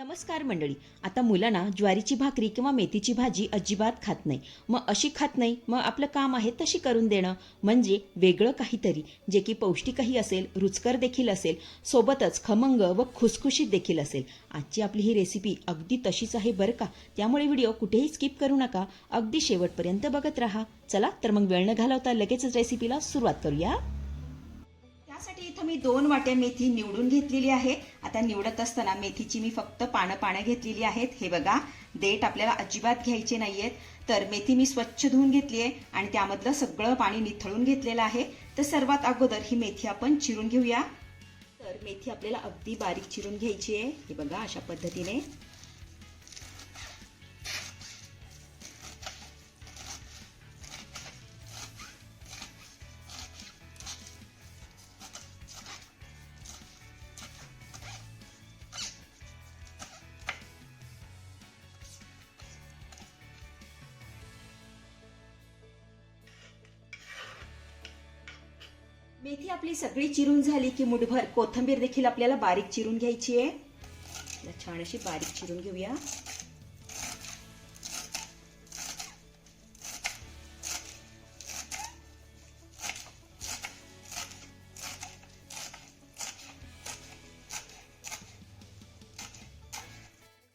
नमस्कार मंडळी. आता मुलांना ज्वारीची भाकरी किंवा मेथीची भाजी अजिबात खात नाही. मग अशी खात नाही मग आपलं काम आहे तशी करून देणं. म्हणजे वेगळं काहीतरी जे की पौष्टिकही असेल रुचकर देखील असेल सोबतच खमंग व खुसखुशीत देखील असेल. आजची आपली ही रेसिपी अगदी तशीच आहे बरं का? त्यामुळे व्हिडिओ कुठेही स्किप करू नका. अगदी शेवटपर्यंत बघत राहा. चला तर मग वेळ न घालवता लगेचच रेसिपीला सुरुवात करूया. त्यासाठी इथं मी दोन वाट्या मेथी निवडून घेतलेली आहे. आता निवडत असताना मेथीची मी फक्त पानं पानं घेतलेली आहेत. हे बघा देठ आपल्याला अजिबात घ्यायचे नाहीयेत. तर मेथी मी स्वच्छ धुवून घेतली आहे आणि त्यामधलं सगळं पाणी निथळून घेतलेलं आहे. तर सर्वात अगोदर ही मेथी आपण चिरून घेऊया. तर मेथी आपल्याला अगदी बारीक चिरून घ्यायची आहे. हे बघा अशा पद्धतीने. मेथी आपली सगळी चिरून झाली की मुठभर कोथंबीर देखील आपल्याला बारीक चिरून घ्यायची आहे. छान अशी बारीक चिरून घेऊया.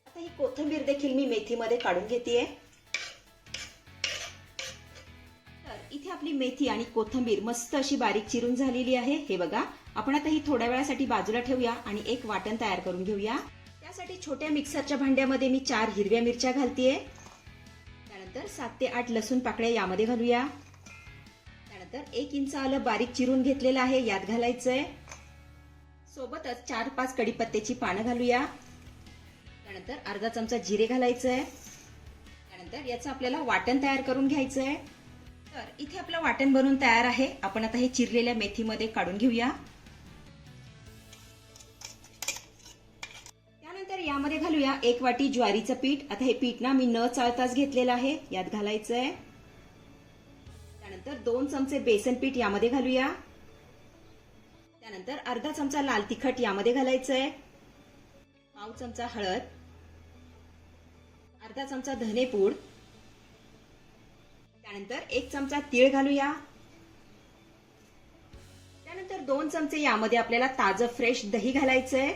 आता ही कोथंबीर देखील मी मेथीमध्ये काढून घेते मेथी आणि कोथंबीर मस्त अशी बारीक चिरून झालेली आहे. हे बघा आपण आता ही थोड्या वेळासाठी बाजूला ठेवूया आणि एक वाटण तयार करून घेऊया. त्यासाठी छोट्या मिक्सरच्या भांड्यामध्ये मी चार हिरव्या मिरच्या घालतीये. त्यानंतर सात ते आठ लसूण पाकळ्या यामध्ये घालूया. त्यानंतर एक इंच आलं बारीक चिरून घेतलेलं आहे यात घालायचंय. सोबतच चार पाच कडीपत्त्याची पानं घालूया. त्यानंतर अर्धा चमचा जिरे घालायचंय. त्यानंतर याचं आपल्याला वाटण तयार करून घ्यायचंय. तर इथे आपलं वाटण बनून तयार आहे. आपण आता हे चिरलेल्या मेथीमध्ये काढून घेऊया. त्यानंतर यामध्ये घालूया एक वाटी ज्वारीचं पीठ. आता हे पीठ ना मी न चाळताच घेतलेलं आहे. यात घालायचं आहे त्यानंतर दोन चमचे बेसन पीठ यामध्ये घालूया. त्यानंतर अर्धा चमचा लाल तिखट यामध्ये घालायचंय. पाव चमचा हळद. अर्धा चमचा धनेपूड. त्यानंतर एक चमचा तीळ घालूया. त्यानंतर दोन चमचे यामध्ये आपल्याला ताजं फ्रेश दही घालायचंय.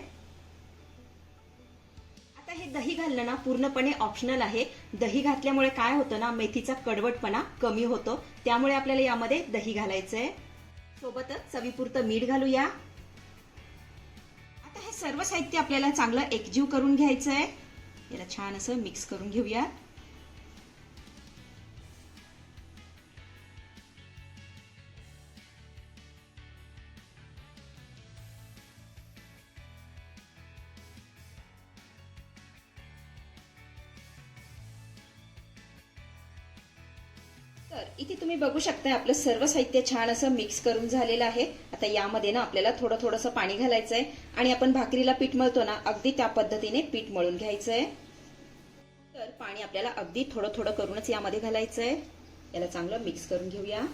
आता हे दही घालणं ना पूर्णपणे ऑप्शनल आहे. दही घातल्यामुळे काय होतं ना मेथीचा कडवटपणा कमी होतो. त्यामुळे आपल्याला यामध्ये दही घालायचंय. सोबतच चवीपुरतं मीठ घालूया. आता हे सर्व साहित्य आपल्याला चांगलं एकजीव करून घ्यायचंय. याला छान असं मिक्स करून घेऊया तर इथे तुम्ही बघू शकता आपलं सर्व साहित्य छान असं मिक्स करून झालेलं आहे. आता यामध्ये ना आपल्याला थोडं थोडंसं पाणी घालायचं आहे आणि आपण भाकरीला पीठ मळतो ना अगदी त्या पद्धतीने पीठ मळून घ्यायचं आहे तर पाणी आपल्याला अगदी थोडं थोडं करूनच यामध्ये घालायचं आहे याला चांगलं मिक्स करून घेऊया.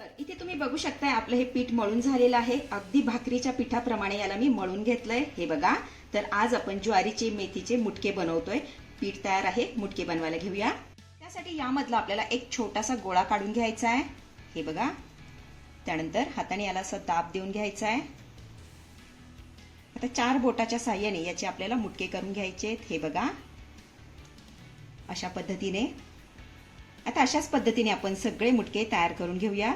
तर इथे तुम्ही बघू शकताय आपलं हे पीठ मळून झालेलं आहे. अगदी भाकरीच्या पिठाप्रमाणे याला मी मळून घेतलंय. हे बघा. तर आज आपण ज्वारीचे मेथीचे मुटके बनवतोय. पीठ तयार आहे. मुटके बनवायला घेऊया. त्यासाठी यामधला आपल्याला एक छोटासा गोळा काढून घ्यायचा आहे. हे बघा. त्यानंतर हाताने याला असं दाब देऊन घ्यायचा आहे. आता चार बोटाच्या साह्याने याचे आपल्याला मुटके करून घ्यायचे आहेत. हे बघा. अशा पद्धतीने. आता अशाच पद्धतीने आपण सगळे मुटके तयार करून घेऊया.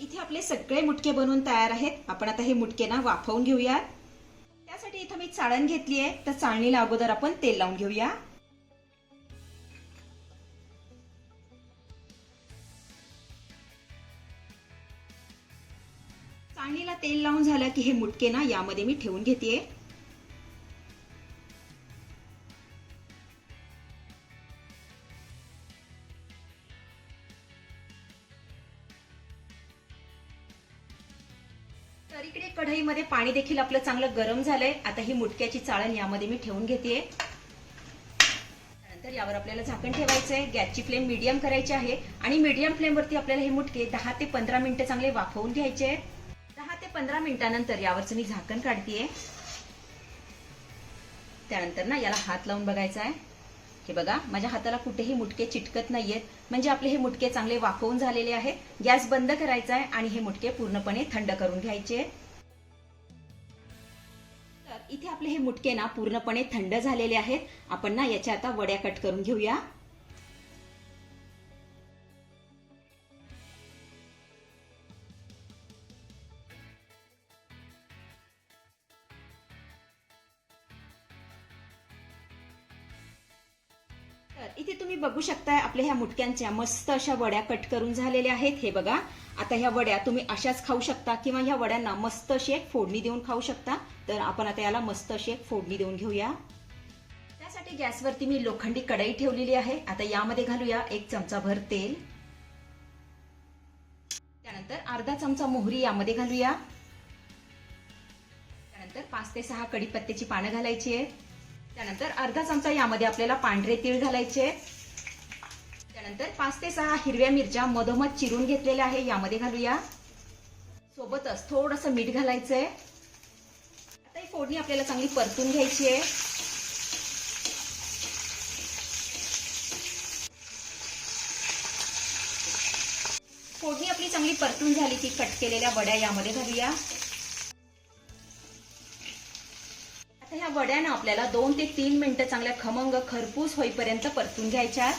इथे आपले सगळे मुटके बनवून तयार आहेत. आपण आता हे मुटके ना वाफवून घेऊया त्यासाठी इथं मी चाळण घेतली आहे. तर चाळणीला अगोदर आपण तेल लावून घेऊया. चाळणीला तेल लावून झालं की हे मुटके ना यामध्ये मी ठेवून घेते तर इकडे कढईमध्ये पाणी देखील आपलं चांगलं गरम झालंय. आता ही मुटक्याची चाळण यामध्ये मी ठेवून घेते त्यानंतर यावर आपल्याला झाकण ठेवायचं आहे गॅसची फ्लेम मीडियम करायची आहे. आणि मीडियम फ्लेमवरती आपल्याला हे मुटके दहा ते पंधरा मिनिटं चांगले वाफवून घ्यायचे आहेत. दहा ते पंधरा मिनिटानंतर यावरचं मी झाकण काढतीये. त्यानंतर ना याला हात लावून बघायचा आहे. हे बघा माझ्या हाताला कुठेही मुटके चिटकत नाहीयेत. म्हणजे आपले हे मुटके चांगले वाफवून झालेले आहेत. गॅस बंद करायचा आहे आणि हे मुटके पूर्णपणे थंड करून घ्यायचे. आहेत. तर इथे आपले हे मुटके ना पूर्णपणे थंड झालेले आहेत. आपण ना याच्या आता वड्या कट करून घेऊया. बघू शकताय आपल्या ह्या मुटक्यांच्या मस्त अशा वड्या कट करून झालेल्या आहेत. हे बघा आता ह्या वड्या तुम्ही अशाच खाऊ शकता किंवा ह्या वड्यांना मस्त अशी एक फोडणी देऊन खाऊ शकता. तर आपण आता याला मस्त अशी एक फोडणी देऊन घेऊया. त्यासाठी गॅसवरती मी लोखंडी कढई ठेवलेली आहे. आता यामध्ये घालूया एक चमचा भर तेल. त्यानंतर अर्धा चमचा मोहरी यामध्ये घालूया. त्यानंतर पाच ते सहा कडीपत्त्याची पानं घालायची आहे त्यानंतर अर्धा चमचा यामध्ये आपल्याला पांढरे तीळ घालायचे त्यानंतर पाच ते सहा हिरव्या मिरच्या मधोमध चिरून घेतलेल्या आहे. यामध्ये घालूया. सोबतच थोडस मीठ घालायचंय. आता ही फोडणी आपल्याला चांगली परतून घ्यायची आहे. फोडणी आपली चांगली परतून झाली की कट केलेल्या वड्या यामध्ये घालूया. आता ह्या वड्यानं आपल्याला दोन ते तीन मिनिटं चांगल्या खमंग खरपूस होईपर्यंत परतून घ्यायच्या.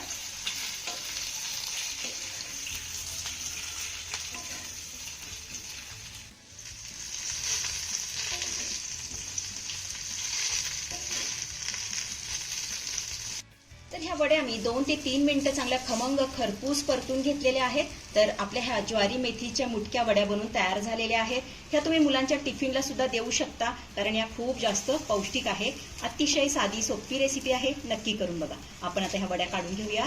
ह्या वड्या मी दोन ते तीन मिनटं चांगल्या खमंग खरपूस परतून घेतलेल्या आहेत. तर आपल्या ह्या ज्वारी मेथीच्या मुटक्या वड्या बनवून तयार झालेल्या आहेत. ह्या तुम्ही मुलांच्या टिफिनला सुद्धा देऊ शकता कारण या खूप जास्त पौष्टिक आहे अतिशय साधी सोपी रेसिपी आहे. नक्की करून बघा. आपण आता ह्या वड्या काढून घेऊया.